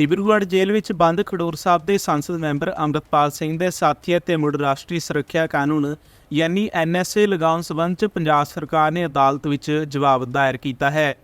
ਡਿਬਰੂਗੜ੍ਹ ਜੇਲ੍ਹ ਵਿੱਚ ਬੰਦ ਖਡੂਰ ਸਾਹਿਬ ਦੇ ਸੰਸਦ ਮੈਂਬਰ ਅੰਮ੍ਰਿਤਪਾਲ ਸਿੰਘ ਦੇ ਸਾਥੀ ਅਤੇ ਮੁੜ ਰਾਸ਼ਟਰੀ ਸੁਰੱਖਿਆ ਕਾਨੂੰਨ ਯਾਨੀ ਐਨਐਸਏ ਲਗਾਉਣ ਸਬੰਧ ਚ ਪੰਜਾਬ ਸਰਕਾਰ ਨੇ ਅਦਾਲਤ ਵਿੱਚ ਜਵਾਬ ਦਾਇਰ ਕੀਤਾ ਹੈ।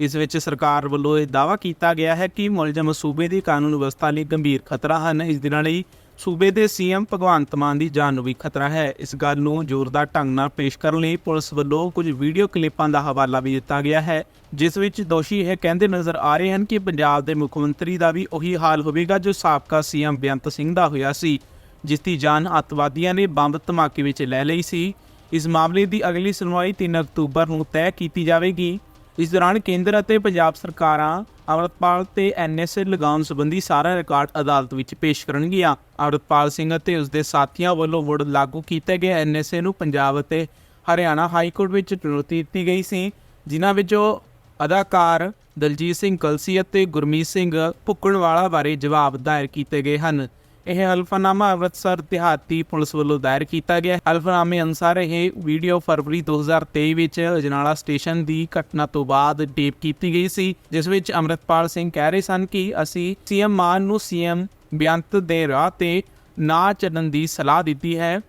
ਇਸ ਵਿੱਚ ਸਰਕਾਰ ਵੱਲੋਂ ਇਹ ਦਾਅਵਾ ਕੀਤਾ ਗਿਆ ਹੈ ਕਿ ਮੁਲਜ਼ਮ ਸੂਬੇ ਦੀ ਕਾਨੂੰਨ ਵਿਵਸਥਾ ਲਈ ਗੰਭੀਰ ਖਤਰਾ ਹਨ। ਇਸ ਦਿਨਾਂ ਲਈ ਸੂਬੇ ਦੇ ਸੀਐਮ ਭਗਵੰਤ ਮਾਨ ਦੀ ਜਾਨ ਨੂੰ ਵੀ ਖਤਰਾ ਹੈ। ਇਸ ਗੱਲ ਨੂੰ ਜ਼ੋਰਦਾਰ ਢੰਗ ਨਾਲ ਪੇਸ਼ ਕਰਨ ਲਈ ਪੁਲਿਸ ਵੱਲੋਂ ਕੁਝ ਵੀਡੀਓ ਕਲਿੱਪਾਂ ਦਾ ਹਵਾਲਾ ਵੀ ਦਿੱਤਾ ਗਿਆ ਹੈ, ਜਿਸ ਵਿੱਚ ਦੋਸ਼ੀ ਇਹ ਕਹਿੰਦੇ ਨਜ਼ਰ ਆ ਰਹੇ ਹਨ ਕਿ ਪੰਜਾਬ ਦੇ ਮੁੱਖ ਮੰਤਰੀ ਦਾ ਵੀ ਉਹੀ ਹਾਲ ਹੋਵੇਗਾ ਜੋ ਸਾਬਕਾ ਸੀਐਮ ਬੇਅੰਤ ਸਿੰਘ ਦਾ ਹੋਇਆ ਸੀ, ਜਿਸ ਦੀ ਜਾਨ ਅੱਤਵਾਦੀਆਂ ਨੇ ਬੰਬ ਧਮਾਕੇ ਵਿੱਚ ਲੈ ਲਈ ਸੀ। ਇਸ ਮਾਮਲੇ ਦੀ ਅਗਲੀ ਸੁਣਵਾਈ 3 ਅਕਤੂਬਰ ਨੂੰ ਤੈਅ ਕੀਤੀ ਜਾਵੇਗੀ। ਇਸ ਦੌਰਾਨ ਕੇਂਦਰ ਅਤੇ ਪੰਜਾਬ ਸਰਕਾਰਾਂ ਅਮਰਤਪਾਲ ਤੇ ਐਨਐਸਏ ਲਗਾਉਣ ਸੰਬੰਧੀ ਸਾਰਾ ਰਿਕਾਰਡ ਅਦਾਲਤ ਵਿੱਚ ਪੇਸ਼ ਕਰਨਗੀਆਂ। ਅਮਰਤਪਾਲ ਸਿੰਘ ਅਤੇ ਉਸ ਦੇ ਸਾਥੀਆਂ ਵੱਲੋਂ ਮੁੜ ਲਾਗੂ ਕੀਤੇ ਗਏ ਐਨਐਸਏ ਨੂੰ ਪੰਜਾਬ ਅਤੇ ਹਰਿਆਣਾ ਹਾਈ ਕੋਰਟ ਵਿੱਚ ਚੁਣੌਤੀ ਦਿੱਤੀ ਗਈ ਸੀ, ਜਿਨ੍ਹਾਂ ਵਿੱਚੋਂ ਅਦਾਕਾਰ ਦਲਜੀਤ ਸਿੰਘ ਕਲਸੀ ਅਤੇ ਗੁਰਮੀਤ ਸਿੰਘ ਭੁੱਕਣਵਾਲਾ ਬਾਰੇ ਜਵਾਬ ਦਾਇਰ ਕੀਤੇ ਗਏ ਹਨ। ਇਹ ਹਲਫਨਾਮਾ ਅੰਮ੍ਰਿਤਸਰ ਦਿਹਾਤੀ ਪੁਲਿਸ ਵੱਲੋਂ ਦਾਇਰ ਕੀਤਾ ਗਿਆ ਹੈ। ਹਲਫਨਾਮੇ ਅਨੁਸਾਰ ਇਹ ਵੀਡੀਓ ਫਰਵਰੀ 2023 ਵਿੱਚ ਅਜਨਾਲਾ ਸਟੇਸ਼ਨ ਦੀ ਘਟਨਾ ਤੋਂ ਬਾਅਦ ਟੇਪ ਕੀਤੀ ਗਈ ਸੀ, ਜਿਸ ਵਿੱਚ ਅੰਮ੍ਰਿਤਪਾਲ ਸਿੰਘ ਕਹਿ ਰਹੇ ਸਨ ਕਿ ਅਸੀਂ ਸੀਐਮ ਮਾਨ ਨੂੰ ਸੀਐਮ ਬੇਅੰਤ ਦੇ ਰਾਹ ਤੇ ਨਾ ਚੱਲਣ ਦੀ ਸਲਾਹ ਦਿੱਤੀ ਹੈ।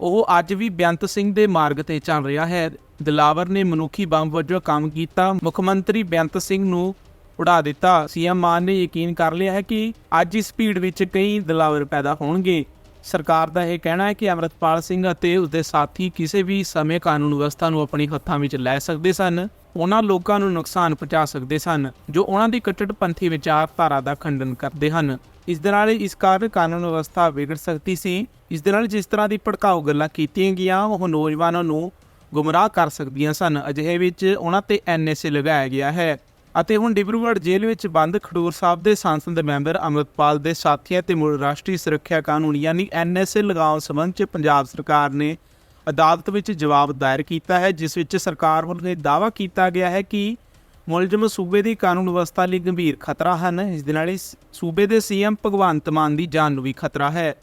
ਉਹ ਅੱਜ ਵੀ ਬੇਅੰਤ ਸਿੰਘ ਦੇ ਮਾਰਗ ਤੇ ਚੱਲ ਰਿਹਾ ਹੈ। ਦਿਲਾਵਰ ਨੇ ਮਨੁੱਖੀ ਬੰਬ ਵਜੋਂ ਕੰਮ ਕੀਤਾ। ਮੁੱਖ ਮੰਤਰੀ ਬੇਅੰਤ ਸਿੰਘ ਨੂੰ ਉਡਾ ਦਿੱਤਾ। ਸੀਐਮ ਮਾਨ ਨੇ ਯਕੀਨ ਕਰ ਲਿਆ ਹੈ ਕਿ ਅੱਜ ਇਸ ਭੀੜ ਵਿੱਚ ਕਈ ਦਿਲਾਵਰ ਪੈਦਾ ਹੋਣਗੇ। ਸਰਕਾਰ ਦਾ ਇਹ ਕਹਿਣਾ ਹੈ ਕਿ ਅਮਰਤਪਾਲ ਸਿੰਘ ਅਤੇ ਉਸਦੇ ਸਾਥੀ ਕਿਸੇ ਵੀ ਸਮੇਂ ਕਾਨੂੰਨ ਵਿਵਸਥਾ ਨੂੰ ਆਪਣੀ ਹੱਥਾਂ ਵਿੱਚ ਲੈ ਸਕਦੇ ਸਨ। ਉਹਨਾਂ ਲੋਕਾਂ ਨੂੰ ਨੁਕਸਾਨ ਪਹੁੰਚਾ ਸਕਦੇ ਸਨ, ਜੋ ਉਹਨਾਂ ਦੀ ਕੱਟੜਪੰਥੀ ਵਿਚਾਰਧਾਰਾ ਦਾ ਖੰਡਨ ਕਰਦੇ ਹਨ। ਇਸ ਦੇ ਨਾਲ ਇਸ ਕਾਰਨ ਕਾਨੂੰਨ ਵਿਵਸਥਾ ਵਿਗੜ ਸਕਦੀ ਸੀ। ਇਸ ਦੇ ਨਾਲ ਜਿਸ ਤਰ੍ਹਾਂ ਦੀ ਭੜਕਾਊ ਗੱਲਾਂ ਕੀਤੀਆਂ ਗਈਆਂ, ਉਹ ਨੌਜਵਾਨਾਂ ਨੂੰ ਗੁੰਮਰਾਹ ਕਰ ਸਕਦੀਆਂ ਸਨ। ਅਜਿਹੇ ਵਿੱਚ ਉਹਨਾਂ ਤੇ ਐਨਐਸਏ ਲਗਾਇਆ ਗਿਆ ਹੈ। ਅਤੇ ਹੁਣ ਡਿਬਰੂਗੜ੍ਹ ਜੇਲ੍ਹ ਵਿੱਚ ਬੰਦ ਖਡੂਰ ਸਾਹਿਬ ਦੇ ਸੰਸਦ ਮੈਂਬਰ ਅੰਮ੍ਰਿਤਪਾਲ ਦੇ ਸਾਥੀਆਂ ਤੇ ਮੁੜ ਰਾਸ਼ਟਰੀ ਸੁਰੱਖਿਆ ਕਾਨੂੰਨ ਯਾਨੀ ਐਨਐਸਏ ਲਗਾਉਣ ਸੰਬੰਧ 'ਚ ਪੰਜਾਬ ਸਰਕਾਰ ਨੇ ਅਦਾਲਤ ਵਿੱਚ ਜਵਾਬ ਦਾਇਰ ਕੀਤਾ ਹੈ, ਜਿਸ ਵਿੱਚ ਸਰਕਾਰ ਵੱਲੋਂ ਇਹ ਦਾਅਵਾ ਕੀਤਾ ਗਿਆ ਹੈ ਕਿ ਮੁਲਜ਼ਮ ਸੂਬੇ ਦੀ ਕਾਨੂੰਨ ਵਿਵਸਥਾ ਲਈ ਗੰਭੀਰ ਖਤਰਾ ਹਨ। ਇਸ ਦੇ ਨਾਲ ਹੀ ਸੂਬੇ ਦੇ ਸੀਐਮ ਭਗਵੰਤ ਮਾਨ ਦੀ ਜਾਨ ਨੂੰ ਵੀ ਖਤਰਾ ਹੈ।